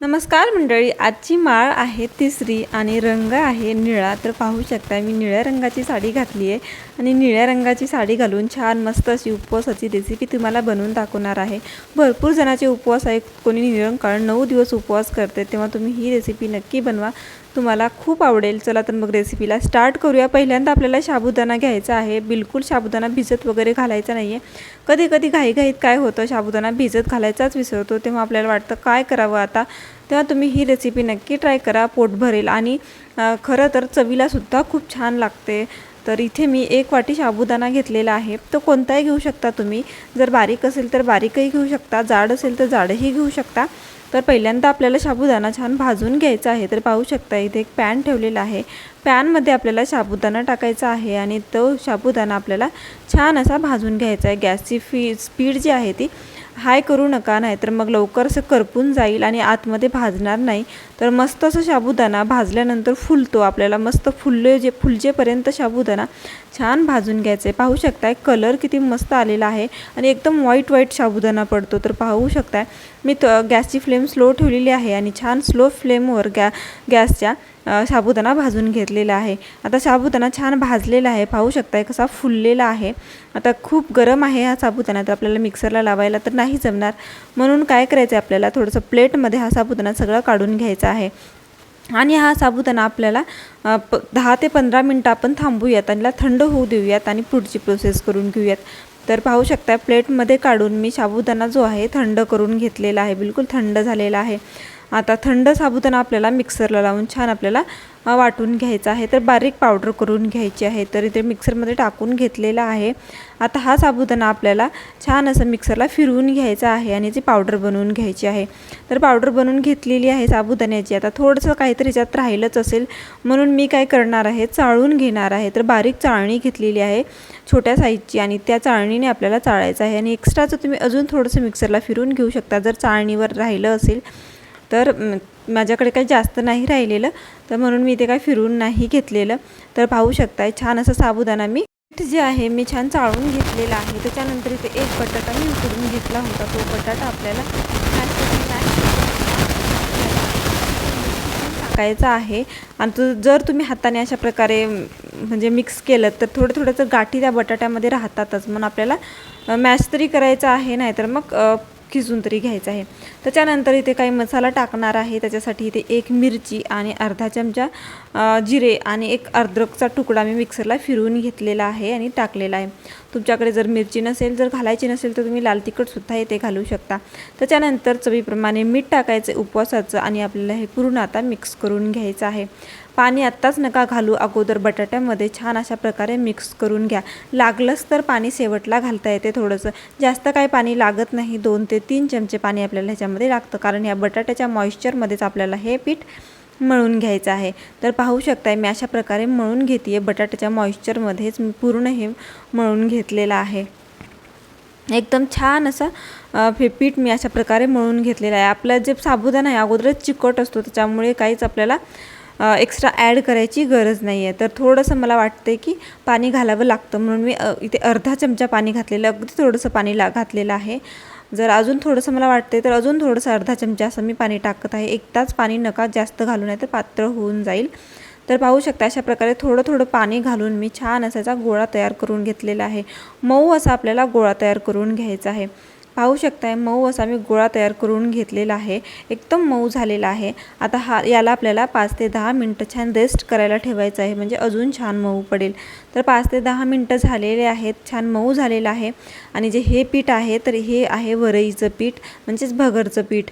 नमस्कार मंडळी आजची माळ आहे तिसरी आणि रंग आहे निळा. तर पाहू शकता मी निळ्या रंगाची साडी घातली आहे आणि निळ्या रंगाची साडी घालून छान मस्त अशी उपवासाची रेसिपी तुम्हाला बनवून दाखवणार आहे. भरपूर जणाचे उपवास आहे कोणी निरंकाळ नऊ दिवस उपवास करते तेव्हा तुम्ही ही रेसिपी नक्की बनवा. तुम्हाला खूप आवडेल. चला तर मग रेसिपीला स्टार्ट करूया. पहिल्यांदा आपल्याला साबुदाणा घ्यायचा आहे. बिलकुल साबुदाणा भिजत वगैरे घालायचा नाही आहे कधी कधी घाईघाईत काय होतं साबुदाणा भिजत घालायचाच विसरतो. तेव्हा आपल्याला वाटतं काय करावं आता? तेव्हा तुम्ही ही रेसिपी नक्की ट्राय करा पोट भरेल. आणि खरं तर चवीलासुद्धा खूप छान लागते. तर इथे मी एक वाटी साबुदाणा घेतलेला आहे. तो कोणताही घेऊ शकता तुम्ही. जर बारीक असेल तर बारीकही घेऊ शकता. जाड असेल तर जाडही घेऊ शकता. तर पहिल्यांदा आपल्याला साबुदाणा छान भाजून घ्यायचा आहे. तर पाहू शकता इथे एक पॅन ठेवलेला आहे. पॅनमध्ये आपल्याला साबुदाणा टाकायचा आहे आणि तो साबुदाणा आपल्याला छान असा भाजून घ्यायचा आहे. गॅसची फी स्पीड जी आहे ती हाय करू नका नाही तर मग लवकर असं करपून जाईल आणि आतमध्ये भाजणार नाही. तर मस्त असं साबुदाणा भाजल्यानंतर फुलतो आपल्याला. मस्त फुलले जे फुलजेपर्यंत साबुदाणा छान भाजून घ्यायचं आहे पाहू शकताय कलर किती मस्त आलेला आहे आणि एकदम व्हाईट व्हाईट साबुदाणा पडतो. तर पाहू शकताय मी तर गॅसची फ्लेम स्लो ठेवलेली आहे आणि छान स्लो फ्लेमवर गॅ गॅसच्या साबुदाणा भाजून घेतलेला आहे. आता साबुदाणा छान भाजलेला आहे. पाहू शकताय कसा फुललेला आहे. आता खूप गरम आहे हा साबुदाणा तर आपल्याला मिक्सरला लावायला तर नाही जमणार. म्हणून काय करायचं आहे आपल्याला? थोडंसं प्लेटमध्ये हा साबुदाणा सगळा काढून घ्यायचा आहे. आणि हा साबुदाणा आपल्याला प दहा ते पंधरा मिनटं आपण थांबूयात आणि थंड होऊ देऊयात आणि पुढची प्रोसेस करून घेऊयात. तर पाहू शकता प्लेटमध्ये काढून मी साबुदाणा जो आहे थंड करून घेतलेला आहे. बिलकुल थंड झालेला आहे. आता थंड साबुदाणा आपल्याला मिक्सरला लावून छान आपल्याला वाटून घ्यायचा आहे. तर बारीक पावडर करून घ्यायची आहे. तर इथे मिक्सरमध्ये टाकून घेतलेला आहे. आता हा साबुदाणा आपल्याला छान असं मिक्सरला फिरवून घ्यायचा आहे आणि ती पावडर बनवून घ्यायची आहे. तर पावडर बनवून घेतलेली आहे साबुदाण्याची. आता थोडंसं काहीतरी याच्यात राहिलंच असेल. म्हणून मी काय करणार आहे चाळून घेणार आहे. तर बारीक चाळणी घेतलेली आहे छोट्या साईजची आणि त्या चाळणीने आपल्याला चाळायचं आहे. आणि एक्स्ट्राचं तुम्ही अजून थोडंसं मिक्सरला फिरून घेऊ शकता. जर चाळणीवर राहिलं असेल तर माझ्याकडे काही जास्त नाही राहिलेलं. तर म्हणून मी ते काही फिरून नाही घेतलेलं. तर पाहू शकताय छान असं साबुदाणा मी जे आहे मी छान चाळून घेतलेला आहे. त्याच्यानंतर इथे एक बटाटा मी उकडून घेतला होता. तो बटाटा आपल्याला टाकायचा आहे. आणि जर तुम्ही हाताने अशा प्रकारे म्हणजे मिक्स केलं तर थोडं थोडंसं गाठी त्या बटाट्यामध्ये राहतातच. म्हणून आपल्याला मॅश तरी करायचं आहे नाहीतर मग खिसून तरी घ्यायचं आहे. त्याच्यानंतर इथे काही मसाला टाकणार आहे. त्याच्यासाठी इथे एक मिरची आणि अर्धा चमचा जिरे आणि एक अद्रकचा तुकडा मी मिक्सरला फिरवून घेतलेला आहे आणि टाकलेला आहे. तुमच्याकडे जर मिरची नसेल जर घालायची नसेल तर तुम्ही लाल तिखटसुद्धा इथे घालू शकता. त्याच्यानंतर चवीप्रमाणे मीठ टाकायचं उपवासाचं आणि आपल्याला हे पूर्ण आता मिक्स करून घ्यायचं आहे. पाणी आत्ताच नका घालू. अगोदर बटाट्यामध्ये छान अशा प्रकारे मिक्स करून घ्या. लागलंच तर पाणी शेवटला घालता येते थोडंसं. जास्त काही पाणी लागत नाही. दोन ते तीन चमचे पाणी आपल्याला ह्याच्यामध्ये लागतं. कारण या बटाट्याच्या मॉइश्चरमध्येच आपल्याला हे पीठ मळून घ्यायचं आहे. तर पाहू शकताय मी अशा प्रकारे मळून घेते आहे बटाट्याच्या मॉइश्चरमध्येच मी पूर्ण हे मळून घेतलेलं आहे. एकदम छान असं पीठ मी अशा प्रकारे मळून घेतलेलं आहे. आपलं जे साबुदाणा आहे अगोदरच चिकट असतो. त्याच्यामुळे काहीच आपल्याला एक्स्ट्रा ॲड करायची गरज नाही आहे तर थोडंसं मला वाटते की पाणी घालावं लागतं म्हणून मी इथे अर्धा चमचा पाणी घातलेलं अगदी थोडंसं पाणी ला घातलेलं आहे. जर अजून थोडंसं मला वाटते तर अजून थोडंसं अर्धा चमचा असं मी पाणी टाकत आहे. एक तास पाणी नका जास्त घालू नाही तर पात्र होऊन जाईल. तर पाहू शकता अशा प्रकारे थोडं थोडं पाणी घालून मी छान असायचा गोळा तयार करून घेतलेला आहे. मऊ असा आपल्याला गोळा तयार करून घ्यायचा आहे. पाहू शकताय मऊ असा मी गोळा तयार करून घेतलेला आहे. एकदम मऊ झालेला आहे. आता हा याला आपल्याला पाच ते दहा मिनटं छान रेस्ट करायला ठेवायचं आहे. म्हणजे अजून छान मऊ पडेल. तर पाच ते दहा मिनटं झालेले आहेत. छान मऊ झालेलं आहे. आणि जे हे पीठ आहे तर हे आहे वरईचं पीठ म्हणजेच भगरचं पीठ.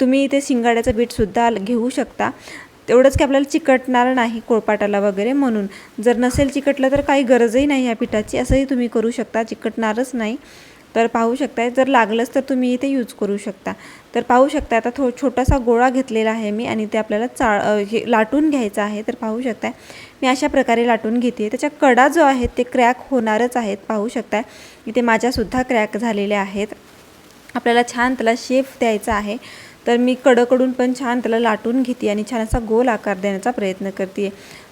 तुम्ही इथे शिंगाड्याचं पीठसुद्धा घेऊ शकता. तेवढंच की आपल्याला चिकटणार नाही कोळपाटाला वगैरे म्हणून. जर नसेल चिकटलं तर काही गरजही नाही ह्या पिठाची. असंही तुम्ही करू शकता. चिकटणारच नाही. तर पाहू शकताय. जर लागलंच तर तुम्ही इथे यूज करू शकता. तर पाहू शकता आता थो छोटासा गोळा घेतलेला आहे मी आणि ते आपल्याला चाळ हे लाटून घ्यायचं आहे. तर पाहू शकताय मी अशा प्रकारे लाटून घेते त्याच्या कडा जो आहे ते क्रॅक होणारच आहेत. पाहू शकताय इथे माझ्यासुद्धा क्रॅक झालेल्या आहेत. आपल्याला छान त्याला शेप द्यायचा आहे. तर मी कडकडून पण छान त्याला लाटून घेते आणि छान असा गोल आकार देण्याचा प्रयत्न करते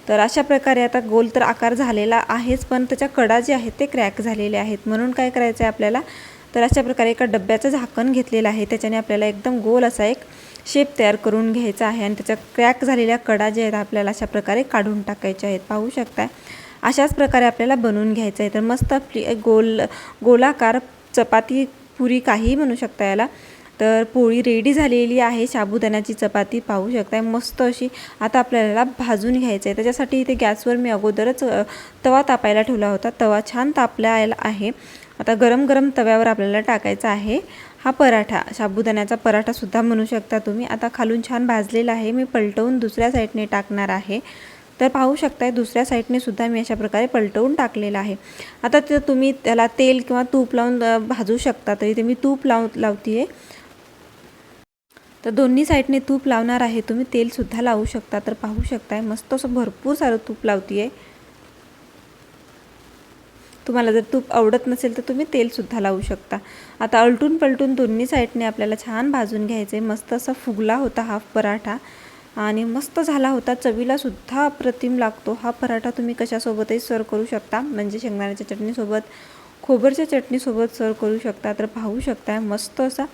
तर अशा प्रकारे आता गोल तर आकार झालेला आहेच पण त्याच्या कडा जे आहेत ते क्रॅक झालेले आहेत. म्हणून काय करायचं आहे आपल्याला? तर अशा प्रकारे एका डब्याचं झाकण घेतलेलं आहे. त्याच्याने आपल्याला एकदम गोल असा एक शेप तयार करून घ्यायचा आहे. आणि त्याच्या क्रॅक झालेल्या कडा ज्या आहेत आपल्याला अशा प्रकारे काढून टाकायच्या आहेत. पाहू शकताय? अशाच प्रकारे आपल्याला बनवून घ्यायचं आहे. तर मस्त आपली गोल गोलाकार चपाती पुरी काहीही म्हणू शकता याला. तर पोळी रेडी झालेली आहे. साबुदाण्याची चपाती पाहू शकताय. मस्त अशी आता आपल्याला भाजून घ्यायचं आहे त्याच्यासाठी इथे गॅसवर मी अगोदरच तवा तापायला ठेवला होता. तवा छान तापल्याला आहे. आता गरम गरम तव्यावर आपल्याला टाकायचा आहे हा पराठा. साबुदाण्याचा पराठासुद्धा म्हणू शकता तुम्ही. आता खालून छान भाजलेला आहे. मी पलटवून दुसऱ्या साईडने टाकणार आहे. तर पाहू शकताय दुसऱ्या साईडने सुद्धा मी अशा प्रकारे पलटवून टाकलेला आहे. आता तर तुम्ही त्याला तेल किंवा तूप लावून भाजू शकता. तरी ते मी तूप लाव लावते तर दोन्ही साईडने तूप लावणार आहे. तुम्ही तेलसुद्धा लावू शकता. तर पाहू शकताय मस्त असं भरपूर सारं तूप लावते तुम्हाला जर तूप आवडत नसेल तर तुम्ही तेलसुद्धा लावू शकता. आता अलटून पलटून दोन्ही साईडने आपल्याला छान भाजून घ्यायचे मस्त असा फुगला होता हा पराठा. आणि मस्त झाला होता. चवीला सुद्धा अप्रतिम लागतो. हा पराठा तुम्ही कशासोबतही सर्व करू शकता. म्हणजे शेंगदाण्याच्या चटणीसोबत खोबरच्या चटणीसोबत सर्व करू शकता. तर पाहू शकता मस्त असा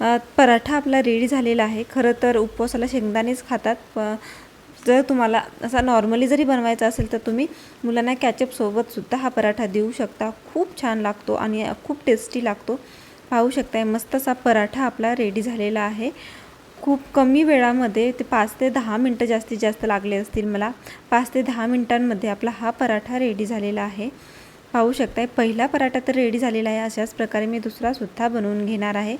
पराठा आपला रेडी झालेला आहे. खरं तर उपवासाला शेंगदाणेच खातात. प जर तुम्हाला असा नॉर्मली जरी बनवायचा असेल तर तुम्ही मुलांना कॅचअपसोबतसुद्धा हा पराठा देऊ शकता. खूप छान लागतो आणि खूप टेस्टी लागतो. पाहू शकताय मस्त असा पराठा आपला रेडी झालेला आहे. खूप कमी वेळामध्ये ते पाच ते दहा मिनटं जास्तीत जास्त लागले असतील मला. पाच ते दहा मिनटांमध्ये आपला हा पराठा रेडी झालेला आहे. पाहू शकताय पहिला पराठा तर रेडी झालेला आहे. अशाच प्रकारे मी दुसरासुद्धा बनवून घेणार आहे.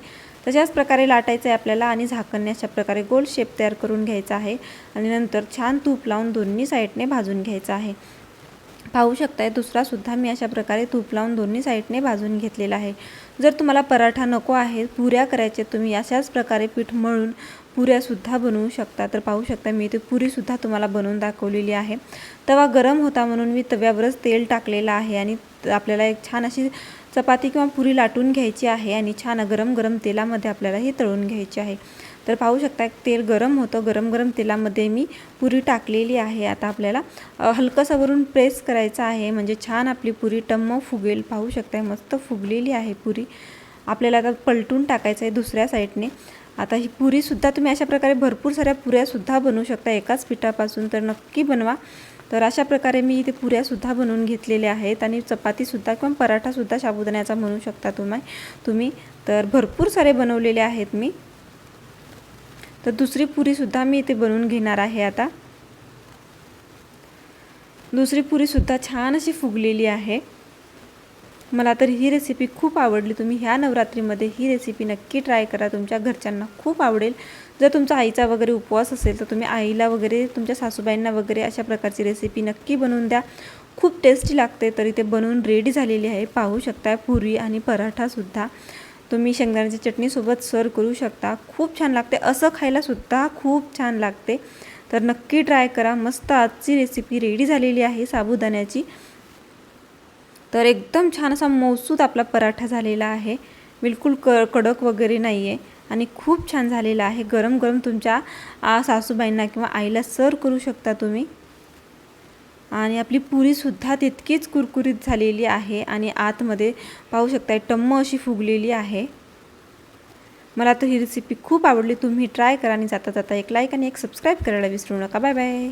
तशाच प्रकारे लाटायचं आहे आपल्याला आणि झाकणने अशा प्रकारे गोल शेप तयार करून घ्यायचा आहे. आणि नंतर छान तूप लावून दोन्ही साईडने भाजून घ्यायचं आहे. पाहू शकताय दुसरासुद्धा मी अशा प्रकारे तूप लावून दोन्ही साईडने भाजून घेतलेला आहे. जर तुम्हाला पराठा नको आहे पुऱ्या करायचे तुम्ही अशाच प्रकारे पीठ मळून पुऱ्यासुद्धा बनवू शकता. तर पाहू शकता मी इथे पुरीसुद्धा तुम्हाला बनवून दाखवलेली आहे. तवा गरम होता म्हणून मी तव्यावरच तेल टाकलेलं आहे आणि आपल्याला एक छान अशी चपाती किंवा पुरी लाटून घ्यायची आहे आणि छान गरम गरम तेलामध्ये आपल्याला ही तळून घ्यायची आहे. तर पाहू शकता तेल गरम होतं. गरम गरम तेलामध्ये मी पुरी टाकलेली आहे. आता आपल्याला हलकंसं वरून प्रेस करायचं आहे. म्हणजे छान आपली पुरी टम्म फुगेल. पाहू शकताय मस्त फुगलेली आहे पुरी. आपल्याला आता पलटून टाकायचं आहे दुसऱ्या साईडने. आता ही पुरीसुद्धा तुम्ही अशा प्रकारे भरपूर साऱ्या पुऱ्यासुद्धा बनवू शकता. एकाच पिठापासून तर नक्की बनवा. तर अशा प्रकारे मी इथे पुऱ्यासुद्धा बनवून घेतलेल्या आहेत आणि चपातीसुद्धा किंवा पराठासुद्धा साबुदाण्याचा म्हणू शकता तुम्ही तुम्ही. तर भरपूर सारे बनवलेले आहेत मी. तर दुसरी पुरीसुद्धा मी इथे बनवून घेणार आहे आता. दुसरी पुरीसुद्धा छान अशी फुगलेली आहे. मला तर ही रेसिपी खूप आवडली. तुम्ही ह्या नवरात्रीमध्ये ही रेसिपी नक्की ट्राय करा. तुमच्या घरच्यांना खूप आवडेल. जर तुमचा आईचा वगैरे उपवास असेल तर तुम्ही आईला वगैरे तुमच्या सासूबाईंना वगैरे अशा प्रकारची रेसिपी नक्की बनवून द्या. खूप टेस्टी लागते तरी ते बनवून रेडी झालेली आहे. पाहू शकता पुरी आणि पराठासुद्धा तुम्ही शेंगदाण्याच्या चटणीसोबत सर्व करू शकता. खूप छान लागते. असं खायलासुद्धा खूप छान लागते. तर नक्की ट्राय करा. मस्त आजची रेसिपी रेडी झालेली आहे साबुदाण्याची. तर एकदम छान असा मौसूद आपला पराठा झालेला आहे. बिलकुल क कडक वगैरे नाही आहे आणि खूप छान झालेला आहे. गरम गरम तुमच्या आ, सासूबाईंना किंवा आईला सर्व करू शकता तुम्ही. आणि आपली पुरीसुद्धा तितकीच कुरकुरीत झालेली आहे आणि आतमध्ये पाहू शकता टम्म अशी फुगलेली आहे. मला तर ही रेसिपी खूप आवडली. तुम्ही ट्राय करा आणि जाता जाता एक लाईक आणि एक सबस्क्राईब करायला विसरू नका. Bye bye